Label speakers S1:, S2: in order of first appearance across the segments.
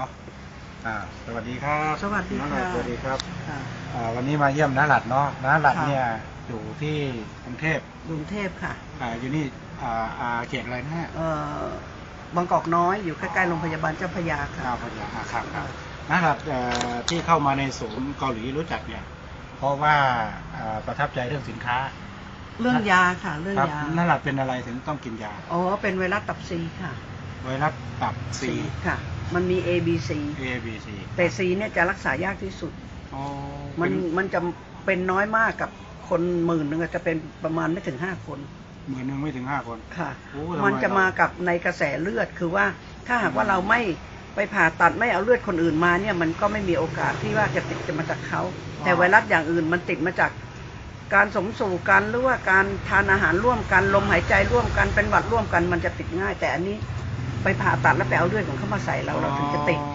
S1: นาะอ่าสวัสดีครับ
S2: สวัสดี
S1: น้องห
S2: ค่ะ
S1: ลัดสวัสดีครับ
S2: ค่ะ
S1: อ่าวันนี้มาเยี่ยมน้าหลัดเนาะน้าหลัด
S2: ค่ะ
S1: เนี่ยอยู่ที่กรุงเทพ
S2: กรุงเทพค่ะ
S1: อ่าอยู่นี่อ่าอ่าเขตอะไรนะฮะ
S2: เอ่อบางกอกน้อยอยู่ใกล้ๆโรงพยาบาลเจ้าพระยาค่ะ
S1: ข้าวพยาอ่าครับครับน้าหลัดเอ่อที่เข้ามาในศูนย์เกาหลีรู้จักเนี่ย เพราะว่าอ่าประทับใจเรื่องสินค้า
S2: เรื่องยาค่ะ เรื่อง
S1: ครับ
S2: ยา
S1: น้าหลัดเป็นอะไรถึงต้องกินยา
S2: อ๋อเป็นไวรัสตับซีค่ะ
S1: ไวรัสตับซี
S2: ค่ะ มันมี A B C
S1: A B C
S2: แต่ C เนี่ยจะรักษายากที่สุด
S1: อ๋อ
S2: มัน
S1: เป็น
S2: มันจะเป็นน้อยมากกับคนหมื่นหนึ่งอะจะเป็นประมาณไม่ถึงห้าคน
S1: หมื่นหนึ่งไม่ถึงห้าคน
S2: ค่ะ
S1: โอ้ทำไม
S2: มันจะ
S1: เราม
S2: มากับในกระแสเลือดคือว่าถ้าหากว่าเราไม่ไปผ่าตัดไม่เอาเลือดคนอื่นมาเนี่ยมันก็ไม่มีโอกาสที่ว่าจะติดจะมาจากเขา แต่ไวรัสอย่างอื่นมันติดมาจากการสมสู่กันหรือว่าการทานอาหารร่วมกันลมหายใจร่วมกันเป็นหวัดร่วมกันมันจะติดง่าย แต่อันนี้ ไปผ่าตัดแล้วไปเอาเลือดของเขามาใส่เราเราถึงจะติด
S1: อ๋อ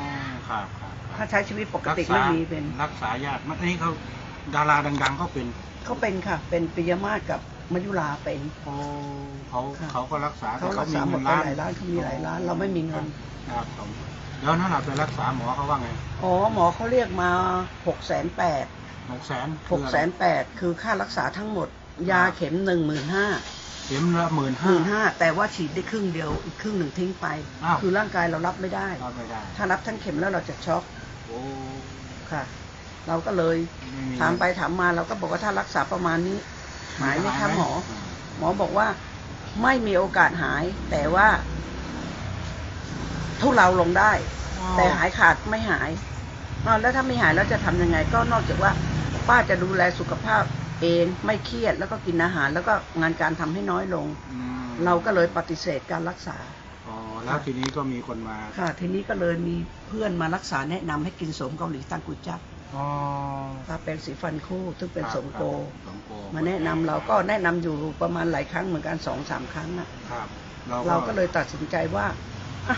S1: ครับครับครับ
S2: ถ้าใช้ชีวิตปกติ
S1: รัษา
S2: ไม่มีเป็น
S1: รักษายากมันอันนี้เขาดาราดังๆเขาเป็น
S2: เขาเป็นค่ะ เป็นปิยมาศกับมยุราเป็น
S1: โอ้เขา
S2: ค่ะ
S1: เขาก็รักษา
S2: เขา
S1: แต่
S2: รักษาหมดไปหลายล้านเขามีหลายล้าน เราไม่มีเงิน
S1: ครับผมแล้วนั่นเราไปรักษาหมอเขาว่าไง
S2: อ๋อหมอเขาเรียกมาหกแสนแปด
S1: หกแสน
S2: หกแสนแปดคือค่ารักษาทั้งหมด ยาเข็มหนึ่งหมื่นห้า
S1: เข็มละหมื่น
S2: ห
S1: ห้า
S2: มื่นห้าแต่ว่าฉีดได้ครึ่งเดียวอีกครึ่งหนึ่งทิ้งไป
S1: อ้าว
S2: คือร่างกายเรารับไม่ได้
S1: รับไม่ได้
S2: ถ้ารับทั้งเข็มแล้วเราจะช็อก
S1: โอ้
S2: ค่ะ เราก็เลย
S1: ไม่มี
S2: ถามไปถามมาเราก็บอกว่าถ้ารักษาประมาณนี้ หายไหมคะหมอหมอบอกว่าไม่มีโอกาสหาย แต่ว่าทุเลาลงได้
S1: อ๋อ
S2: แต่หายขาดไม่หายอ้าวแล้วถ้าไม่หายแล้วจะทำยังไง ก็นอกจากว่า ป้าจะดูแลสุขภาพ เองไม่เครียดแล้วก็กินอาหาร แล้วก็งานการทำให้น้อยลง
S1: อืม
S2: เราก็เลยปฏิเสธการรักษา
S1: อ๋อแล้วทีนี้ก็มีคนมา
S2: ค่ะ ทีนี้ก็เลยมีเพื่อนมารักษาแนะนำให้กินโสมเกาหลีตังกุจับ
S1: อ๋อ
S2: ถ้าเป็นสีฟันคู่ซึ่งเป็น
S1: ครับ
S2: สมโก
S1: สมโก
S2: มาแนะนำเราก็แนะนำอยู่ประมาณหลายครั้งเหมือนกันสองสามครั้งอะ
S1: ครับ
S2: เราก็เลยตัดสินใจว่าอะ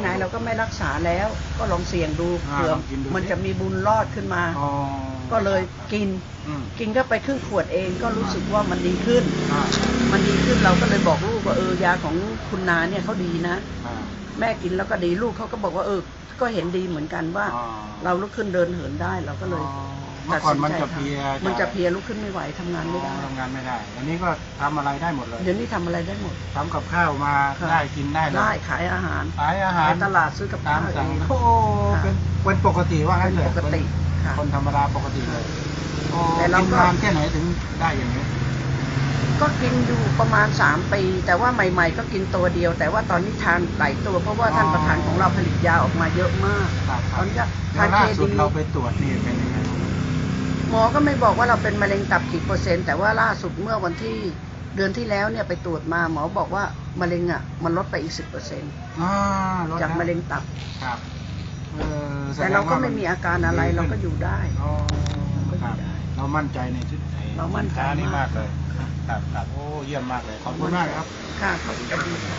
S2: ไหนๆเราก็ไม่รักษาแล้ว ก็ลองเสี่ยงดู
S1: อ่า
S2: เผื่อ
S1: ลองกินดูสิ
S2: มันจะมีบุญรอดขึ้นมา
S1: อ๋อ
S2: ก็เลยกิน
S1: อืม
S2: กินก็ไปครึ่งขวดเองก็รู้สึกว่ามันดีขึ้น
S1: อ่า
S2: มันดีขึ้นเราก็เลยบอกลูกว่าเออยาของคุณนาเนี่ยเขาดีนะ
S1: อ่า
S2: แม่กินแล้วก็ดีลูกเขาก็บอกว่าเออ ก็เห็นดีเหมือนกันว่า
S1: อ๋อ
S2: เราลุกขึ้นเดินเหินได้เราก็เลย
S1: อ๋อเมื่อก่อนมันจะเพลีย
S2: มันจะเพลียลุกขึ้นไม่ไหวทำงานไม่ได้
S1: ทำงานไม่ได้อันนี้ก็ทำอะไรได้หมดเลย
S2: เดี๋ยวนี้ทำอะไรได้หมด
S1: ทำกับข้าวมา
S2: ค่ะ
S1: ได้กินได้เลย
S2: ได้ขายอาหาร
S1: ขายอาหาร
S2: ขายตลาดซื้อกับ
S1: ตาม
S2: ข้าว
S1: สั่ง
S2: เอง
S1: โอ้เป็นเป็นปกติว่างั้นเลย
S2: เป็นปกติ ค่ะ
S1: คนธรรมดาปกติเลยอ๋อ
S2: แต่เรา
S1: กิน
S2: ก็
S1: นานแค่ไหนถึงได้อย่างนี้
S2: ก็กินอยู่ประมาณสามปี แต่ว่าใหม่ ๆ ก็กินตัวเดียว แต่ว่าตอนนี้ทานหลายตัว เพราะว่าท่านประธานของเราผลิตยาออกมาเยอะมาก
S1: ครับค
S2: ต
S1: รั
S2: อบนนี้ก็
S1: แล้
S2: ทาน
S1: วล่า
S2: เค
S1: สุด
S2: ดี
S1: เราไปตรวจนี่เป็นยังไง
S2: หมอก็ไม่บอกว่าเราเป็นมะเร็งตับกี่เปอร์เซ็นต์แต่ว่าล่าสุดเมื่อวันที่เดือนที่แล้วเนี่ยไปตรวจมาหมอบอกว่ามะเร็งอะมันลดไปอีกสิบเปอร์เซ็นต์
S1: อ่าลด
S2: จาก
S1: แล้ว
S2: มะเร็งตับ
S1: ครับ เออสด
S2: แต่
S1: ง
S2: เราก็
S1: ว่
S2: ไม่มีอาการอะไรเราก็อยู่ได้
S1: อ๋อ
S2: ก็อยู่
S1: ครับ
S2: ได้
S1: เรามั่นใจในชุดไอ้
S2: เรามั่นใจ
S1: สิค้านี้
S2: มามา
S1: กกเลย ครับครับโอ้เยี่ยมมากเลย ขอบคุณมากครับ
S2: ค่ะขอบคุณค่ะ